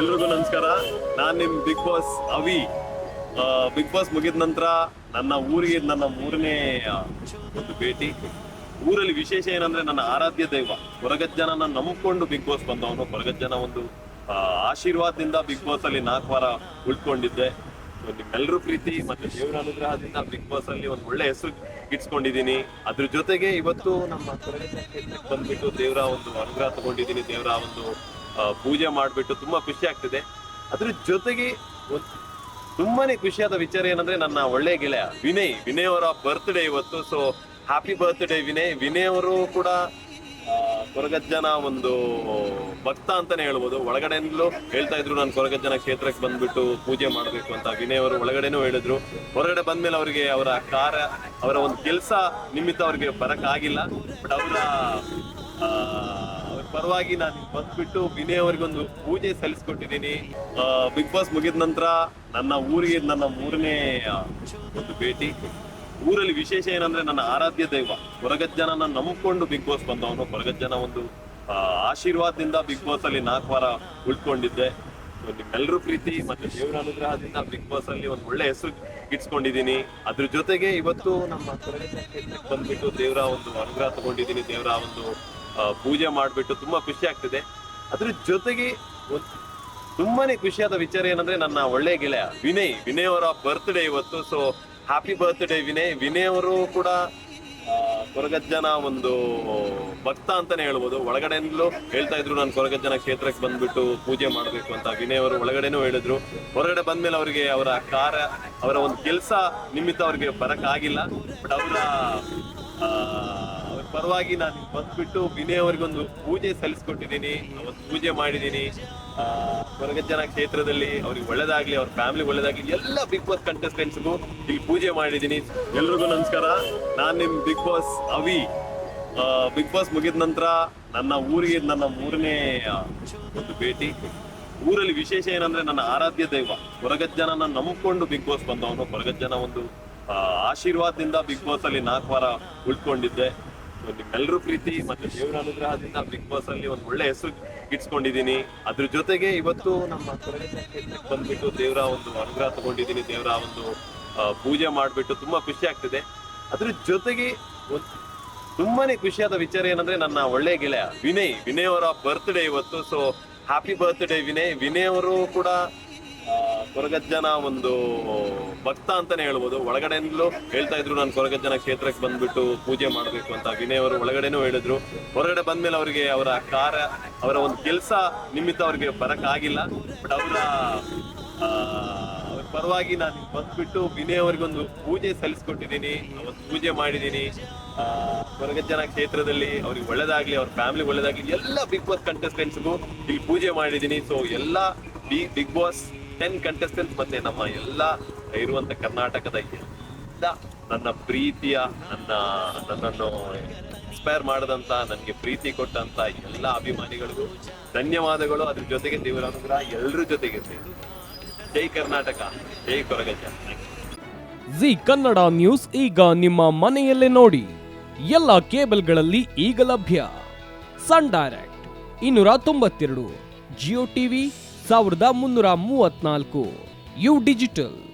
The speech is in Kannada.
ಎಲ್ರಿಗೂ ನಮಸ್ಕಾರ. ನಾನ್ ನಿಮ್ big boss Avi. Big boss ಮುಗಿದ ನಂತರ ನನ್ನ ಊರಿಗೆ ನನ್ನ ಮೂರನೇ ಒಂದು ಭೇಟಿ. ಊರಲ್ಲಿ ವಿಶೇಷ ಏನಂದ್ರೆ ನನ್ನ ಆರಾಧ್ಯ ದೈವ. ಕೊರಗಜ್ಜನ ನಂಬ್ಕೊಂಡು ಬಿಗ್ ಬಾಸ್ ಬಂದವನು. ಹೊರಗಜ್ಜನ ಒಂದು ಆಶೀರ್ವಾದದಿಂದ ಬಿಗ್ ಬಾಸ್ ಅಲ್ಲಿ ನಾಲ್ಕು ವಾರ ಉಳ್ಕೊಂಡಿದ್ದೆ. ನಿಮ್ಮೆಲ್ಲರೂ ಪ್ರೀತಿ ಮತ್ತೆ ದೇವರ ಅನುಗ್ರಹದಿಂದ ಬಿಗ್ ಬಾಸ್ ಅಲ್ಲಿ ಒಂದು ಒಳ್ಳೆ ಹೆಸರು ಇಟ್ಸ್ಕೊಂಡಿದ್ದೀನಿ ಅದ್ರ ಜೊತೆಗೆ ಇವತ್ತು ನಮ್ಮ ಬಂದ್ಬಿಟ್ಟು ದೇವರ ಒಂದು ಅನುಗ್ರಹ ತಗೊಂಡಿದ್ದೀನಿ. ದೇವರ ಒಂದು ಪೂಜೆ ಮಾಡಿಬಿಟ್ಟು ತುಂಬಾ ಖುಷಿ ಆಗ್ತಿದೆ. ಅದ್ರ ಜೊತೆಗೆ ತುಂಬಾನೇ ಖುಷಿಯಾದ ವಿಚಾರ ಏನಂದ್ರೆ ನನ್ನ ಒಳ್ಳೆ ಗೆಳೆಯ ವಿನಯ್. ವಿನಯ್ ಅವರ ಬರ್ತ್ಡೇ ಇವತ್ತು so happy birthday Vinay. Vinay ಅವರು ಕೂಡ ಕೊರಗಜ್ಜನ ಒಂದು ಭಕ್ತ ಅಂತಾನೆ ಹೇಳ್ಬೋದು. ಒಳಗಡೆಯಿಂದಲೂ ಹೇಳ್ತಾ ಇದ್ರು, ನಾನು ಕೊರಗಜ್ಜನ ಕ್ಷೇತ್ರಕ್ಕೆ ಬಂದ್ಬಿಟ್ಟು ಪೂಜೆ ಮಾಡಬೇಕು ಅಂತ ವಿನಯ್ ಅವರು ಒಳಗಡೆನೂ ಹೇಳಿದ್ರು. ಹೊರಗಡೆ ಬಂದ್ಮೇಲೆ ಅವರಿಗೆ ಅವರ ಕಾರ್ಯ ಅವರ ಒಂದು ಕೆಲಸ ನಿಮಿತ್ತ ಅವ್ರಿಗೆ ಬರಕ್ ಆಗಿಲ್ಲ ಬಟ್ ಅವ್ರ ಪರವಾಗಿ ನಾನು ಬಂದ್ಬಿಟ್ಟು ವಿನಯ್ ಅವರಿಗೊಂದು ಪೂಜೆ ಸಲ್ಲಿಸ್ಕೊಟ್ಟಿದ್ದೀನಿ. ಬಿಗ್ ಬಾಸ್ ಮುಗಿದ ನಂತರ ನನ್ನ ಊರಿಗೆ ನನ್ನ ಮೂರನೇ ಒಂದು ಭೇಟಿ. ಊರಲ್ಲಿ ವಿಶೇಷ ಏನಂದ್ರೆ ನನ್ನ ಆರಾಧ್ಯ ದೈವ. ಹೊರಗಜ್ಜನ ನಂಬ್ಕೊಂಡು ಬಿಗ್ ಬಾಸ್ ಬಂದವನು. ಹೊರಗಜ್ಜನ ಒಂದು ಆಶೀರ್ವಾದದಿಂದ ಬಿಗ್ ಬಾಸ್ ಅಲ್ಲಿ ನಾಲ್ಕು ವಾರ ಉಳ್ಕೊಂಡಿದ್ದೆ. ನಿಮ್ಮೆಲ್ಲರೂ ಪ್ರೀತಿ ಮತ್ತೆ ದೇವರ ಅನುಗ್ರಹದಿಂದ ಬಿಗ್ ಬಾಸ್ ಅಲ್ಲಿ ಒಂದು ಒಳ್ಳೆ ಹೆಸರು ಇಟ್ಸ್ಕೊಂಡಿದ್ದೀನಿ ಅದ್ರ ಜೊತೆಗೆ ಇವತ್ತು ನಮ್ಮ ಬಂದ್ಬಿಟ್ಟು ದೇವರ ಒಂದು ಅನುಗ್ರಹ ತಗೊಂಡಿದ್ದೀನಿ. ದೇವರ ಒಂದು ಪೂಜೆ ಮಾಡಿಬಿಟ್ಟು ತುಂಬಾ ಖುಷಿ ಆಗ್ತಿದೆ. ಅದ್ರ ಜೊತೆಗೆ ತುಂಬಾನೇ ಖುಷಿಯಾದ ವಿಚಾರ ಏನಂದ್ರೆ ನನ್ನ ಒಳ್ಳೆ ಗೆಳೆಯ ವಿನಯ್. ವಿನಯ್ ಅವರ ಬರ್ತ್ಡೇ ಇವತ್ತು so happy birthday Vinay. Vinay ಅವರು ಕೂಡ ಕೊರಗಜ್ಜನ ಒಂದು ಭಕ್ತ ಅಂತಾನೆ ಹೇಳ್ಬೋದು. ಒಳಗಡೆಯಿಂದಲೂ ಹೇಳ್ತಾ ಇದ್ರು, ನಾನು ಕೊರಗಜ್ಜನ ಕ್ಷೇತ್ರಕ್ಕೆ ಬಂದ್ಬಿಟ್ಟು ಪೂಜೆ ಮಾಡಬೇಕು ಅಂತ ವಿನಯ್ ಅವರು ಒಳಗಡೆನೂ ಹೇಳಿದ್ರು. ಹೊರಗಡೆ ಬಂದ್ಮೇಲೆ ಅವರಿಗೆ ಅವರ ಕಾರ್ಯ ಅವರ ಒಂದು ಕೆಲಸ ನಿಮಿತ್ತ ಅವ್ರಿಗೆ ಬರಕ್ ಆಗಿಲ್ಲ ಬಟ್ ಅವ್ರ ಪರವಾಗಿ ನಾನು ಬಂದ್ಬಿಟ್ಟು ವಿನಯ್ ಅವರಿಗೊಂದು ಪೂಜೆ ಸಲ್ಲಿಸ್ಕೊಟ್ಟಿದ್ದೀನಿ. ಅವತ್ತು ಪೂಜೆ ಮಾಡಿದ್ದೀನಿ. ಆ, ಕೊರಗಜ್ಜನ ಕ್ಷೇತ್ರದಲ್ಲಿ ಅವ್ರಿಗೆ ಒಳ್ಳೇದಾಗ್ಲಿ ಅವ್ರ ಫ್ಯಾಮಿಲಿ ಒಳ್ಳೇದಾಗ್ಲಿ ಎಲ್ಲ ಬಿಗ್ ಬಾಸ್ ಕಂಟೆಸ್ಟೆಂಟ್ಸ್ಗೂ ಇಲ್ಲಿ ಪೂಜೆ ಮಾಡಿದ್ದೀನಿ. ಎಲ್ರಿಗೂ ನಮಸ್ಕಾರ. ನಾನು ನಿಮ್ big boss Avi. Big boss ಮುಗಿದ ನಂತರ ನನ್ನ ಊರಿಗೆ ನನ್ನ ಮೂರನೇ ಒಂದು ಭೇಟಿ. ಊರಲ್ಲಿ ವಿಶೇಷ ಏನಂದ್ರೆ ನನ್ನ ಆರಾಧ್ಯ ದೈವ. ಕೊರಗಜ್ಜನ ನಂಬ್ಕೊಂಡು ಬಿಗ್ ಬಾಸ್ ಬಂದವನು. ಹೊರಗಜ್ಜನ ಒಂದು ಆಶೀರ್ವಾದದಿಂದ ಬಿಗ್ ಬಾಸ್ ಅಲ್ಲಿ ನಾಲ್ಕು ವಾರ ಉಳ್ಕೊಂಡಿದ್ದೆ. ನಿಮ್ಮೆಲ್ಲರೂ ಪ್ರೀತಿ ಮತ್ತೆ ದೇವರ ಅನುಗ್ರಹದಿಂದ ಬಿಗ್ ಬಾಸ್ ಅಲ್ಲಿ ಒಂದು ಒಳ್ಳೆ ಹೆಸರು ಇಟ್ಸ್ಕೊಂಡಿದ್ದೀನಿ. ಅದ್ರ ಜೊತೆಗೆ ಇವತ್ತು ನಮ್ಮ ಬಂದ್ಬಿಟ್ಟು ದೇವರ ಒಂದು ಅನುಗ್ರಹ ತಗೊಂಡಿದ್ದೀನಿ. ದೇವರ ಒಂದು ಪೂಜೆ ಮಾಡಿಬಿಟ್ಟು ತುಂಬಾ ಖುಷಿ ಆಗ್ತಿದೆ. ಅದ್ರ ಜೊತೆಗೆ ತುಂಬಾನೇ ಖುಷಿಯಾದ ವಿಚಾರ ಏನಂದ್ರೆ ನನ್ನ ಒಳ್ಳೆ ಗೆಳೆಯ ವಿನಯ್ ವಿನಯ್ ಅವರ ಬರ್ತ್ಡೇ ಇವತ್ತು. So happy birthday Vinay. Vinay ಅವರು ಕೂಡ ಹೊರಗಜ್ಜನ ಒಂದು ಭಕ್ತ ಅಂತಾನೆ ಹೇಳ್ಬೋದು. ಒಳಗಡೆಯಿಂದಲೂ ಹೇಳ್ತಾ ಇದ್ರು, ನಾನು ಕೊರಗಜ್ಜನ ಕ್ಷೇತ್ರಕ್ಕೆ ಬಂದ್ಬಿಟ್ಟು ಪೂಜೆ ಮಾಡಬೇಕು ಅಂತ ವಿನಯ್ ಅವರು ಒಳಗಡೆನೂ ಹೇಳಿದ್ರು. ಹೊರಗಡೆ ಬಂದ್ಮೇಲೆ ಅವರಿಗೆ ಅವರ ಕಾರ್ಯ ಅವರ ಒಂದು ಕೆಲಸ ನಿಮಿತ್ತ ಅವ್ರಿಗೆ ಬರಕ್ಕಾಗಿಲ್ಲ ಬಟ್ ಅವರ ಪರವಾಗಿ ನಾನು ಬಂದ್ಬಿಟ್ಟು ವಿನಯ್ ಒಂದು ಪೂಜೆ ಸಲ್ಲಿಸ್ಕೊಟ್ಟಿದ್ದೀನಿ. ಅವತ್ತು ಪೂಜೆ ಮಾಡಿದ್ದೀನಿ. ಕೊರಗಜ್ಜನ ಕ್ಷೇತ್ರದಲ್ಲಿ ಅವ್ರಿಗೆ ಒಳ್ಳೇದಾಗ್ಲಿ, ಅವ್ರ ಫ್ಯಾಮಿಲಿ ಒಳ್ಳೇದಾಗ್ಲಿ, ಎಲ್ಲ ಬಿಗ್ ಬಾಸ್ ಕಂಟೆಸ್ಟೆಂಟ್ಸ್ಗೂ ಇಲ್ಲಿ ಪೂಜೆ ಮಾಡಿದ್ದೀನಿ. ಸೊ ಎಲ್ಲ ಬಿಗ್ ಬಾಸ್ ಟೆನ್ ಕಂಟೆಸ್ಟೆಂಟ್ಸ್ ಮತ್ತೆ ನಮ್ಮ ಎಲ್ಲ ಇರುವಂತ ಕರ್ನಾಟಕದ ನನ್ನ ಪ್ರೀತಿಯ, ನನ್ನ ನನ್ನನ್ನು ಇನ್ಸ್ಪೈರ್ ಮಾಡದಂತ, ನನಗೆ ಪ್ರೀತಿ ಕೊಟ್ಟಂತ ಎಲ್ಲ ಅಭಿಮಾನಿಗಳಿಗೂ ಧನ್ಯವಾದಗಳು. ಅದ್ರ ಜೊತೆಗೆ ದೇವರ ಅನುಗ್ರಹ ಎಲ್ಲರ ಜೊತೆಗೆ. ಜೈ ಕರ್ನಾಟಕ, ಜೈ ಕೊರಗಜ್ಜ. ಜಿ ಕನ್ನಡ ನ್ಯೂಸ್ ಈಗ ನಿಮ್ಮ ಮನೆಯಲ್ಲೇ ನೋಡಿ. ಎಲ್ಲ ಕೇಬಲ್ಗಳಲ್ಲಿ ಈಗ ಲಭ್ಯ. ಸನ್ ಡೈರೆಕ್ಟ್ ಇನ್ನೂರ ತೊಂಬತ್ತೆರಡು, ಜಿಯೋ ಟಿವಿ ಸಾವಿರದ ಮುನ್ನೂರ ಮೂವತ್ನಾಲ್ಕು, ಯು ಡಿಜಿಟಲ್.